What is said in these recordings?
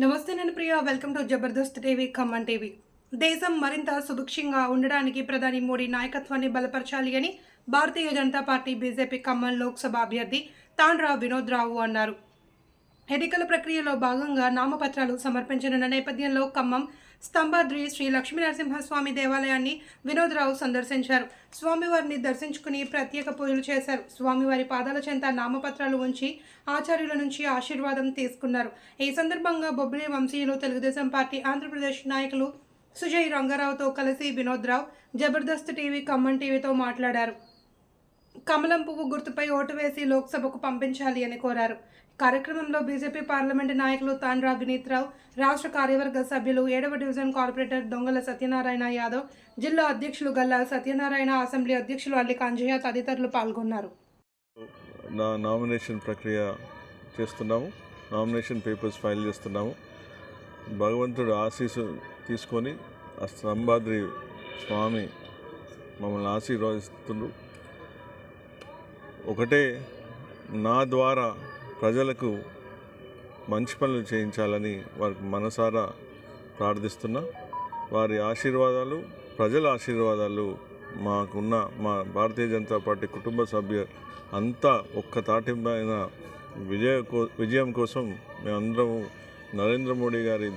నమస్తే నేను Priya. Welcome to Jabardasth TV Khammam TV. దేశం మరింత సుభిక్షంగా ఉండడానికి ప్రధాని మోడీ నాయకత్వాన్ని బలపరచాలి అని భారతీయ జనతా పార్టీ బీజేపీ ఖమ్మం లోక్సభ అభ్యర్థి తాండ్రా వినోద్ రావు అన్నారు. ఎన్నికల ప్రక్రియలో భాగంగా నామపత్రాలు సమర్పించనున్న నేపథ్యంలో ఖమ్మం స్తంభాద్రి శ్రీ లక్ష్మీనరసింహస్వామి దేవాలయాన్ని వినోద్రావు సందర్శించారు. స్వామివారిని దర్శించుకుని ప్రత్యేక పూజలు చేశారు. స్వామివారి పాదాల చెంత నామపత్రాలు ఉంచి ఆచార్యుల నుంచి ఆశీర్వాదం తీసుకున్నారు. ఈ సందర్భంగా బొబ్బిలి వంశీయులు తెలుగుదేశం పార్టీ ఆంధ్రప్రదేశ్ నాయకులు సుజయ్ రంగారావుతో కలిసి వినోద్రావు జబర్దస్త్ టీవీ ఖమ్మం టీవీతో మాట్లాడారు. కమలం పువ్వు గుర్తుపై ఓటు వేసి లోక్సభకు పంపించాలి అని కోరారు. కార్యక్రమంలో బీజేపీ పార్లమెంటు నాయకులు తాండ్రా వినీత్ రావు రాష్ట్ర కార్యవర్గ సభ్యులు ఏడవ డివిజన్ కార్పొరేటర్ దొంగల సత్యనారాయణ యాదవ్ జిల్లా అధ్యక్షులు గల్లా సత్యనారాయణ అసెంబ్లీ అధ్యక్షులు అల్లి కాంజయ్య తదితరులు పాల్గొన్నారు. నా నామినేషన్ ప్రక్రియ చేస్తున్నాము. నామినేషన్ పేపర్స్ ఫైల్ చేస్తున్నాము. భగవంతుడు ఆశీస్సు తీసుకొని ఆ స్తంభాద్రి స్వామి మమ్మల్ని ఆశీర్వదిస్తుండ్రు ఒకటే నా ద్వారా ప్రజలకు మంచి పనులు చేయించాలని వారికి మనసారా ప్రార్థిస్తున్నా. వారి ఆశీర్వాదాలు ప్రజల ఆశీర్వాదాలు మాకున్న మా భారతీయ జనతా పార్టీ కుటుంబ సభ్య అంతా ఒక్క తాటిపైన విజయ విజయం కోసం మేమందరం నరేంద్ర మోడీ గారి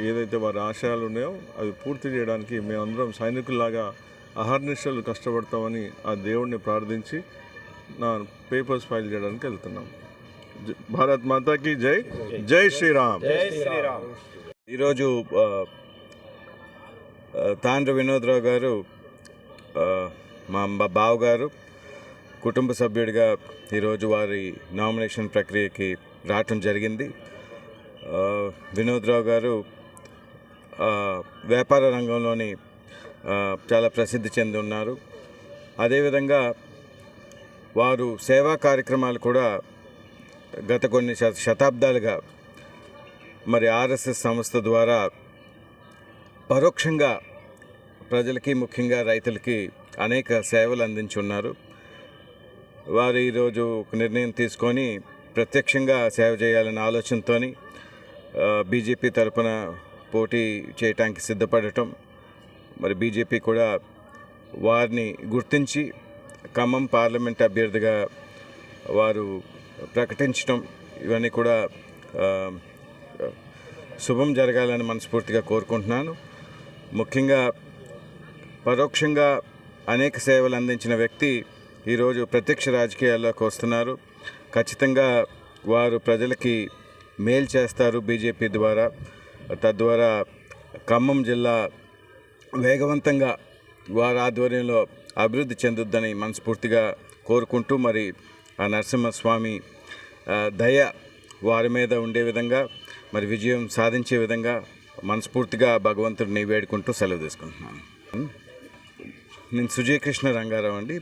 ఏదైతే వారి ఆశయాలు ఉన్నాయో అవి పూర్తి చేయడానికి మేమందరం సైనికుల్లాగా అహర్నిశలు కష్టపడతామని ఆ దేవుణ్ణి ప్రార్థించి నా పేపర్స్ ఫైల్ చేయడానికి వెళ్తున్నాం. భారత్ మాతాకి జై జై శ్రీరామ్. ఈరోజు తాండ్ర వినోద్రావు గారు మా బా- బావగారు కుటుంబ సభ్యుడిగా ఈరోజు వారి నామినేషన్ ప్రక్రియకి రావటం జరిగింది. వినోద్రావు గారు వ్యాపార రంగంలోని చాలా ప్రసిద్ధి చెంది ఉన్నారు. అదేవిధంగా వారు సేవా కార్యక్రమాలు కూడా గత కొన్ని శతాబ్దాలుగా మరి ఆర్ఎస్ఎస్ సంస్థ ద్వారా పరోక్షంగా ప్రజలకి ముఖ్యంగా రైతులకి అనేక సేవలు అందించున్నారు. వారు ఈరోజు ఒక నిర్ణయం తీసుకొని ప్రత్యక్షంగా సేవ చేయాలనే ఆలోచనతో బీజేపీ తరఫున పోటీ చేయటానికి సిద్ధపడటం మరి బీజేపీ కూడా వారిని గుర్తించి ఖమ్మం పార్లమెంట్ అభ్యర్థిగా వారు ప్రకటించడం ఇవన్నీ కూడా శుభం జరగాలని మనస్ఫూర్తిగా కోరుకుంటున్నాను. ముఖ్యంగా పరోక్షంగా అనేక సేవలు అందించిన వ్యక్తి ఈరోజు ప్రత్యక్ష రాజకీయాల్లోకి వస్తున్నారు. ఖచ్చితంగా వారు ప్రజలకి మేలు చేస్తారు బీజేపీ ద్వారా. తద్వారా ఖమ్మం జిల్లా వేగవంతంగా వారి ఆధ్వర్యంలో అభివృద్ధి చెందుద్దని మనస్ఫూర్తిగా కోరుకుంటూ మరి ఆ నరసింహస్వామి దయ వారి మీద ఉండే విధంగా మరి విజయం సాధించే విధంగా మనస్ఫూర్తిగా భగవంతుడిని వేడుకుంటూ సెలవు తీసుకుంటున్నాను. నేను సుజయకృష్ణ రంగారావు అండి.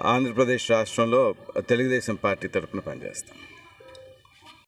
ఆంధ్రప్రదేశ్ రాష్ట్రంలో తెలుగుదేశం పార్టీ తరఫున పనిచేస్తాను.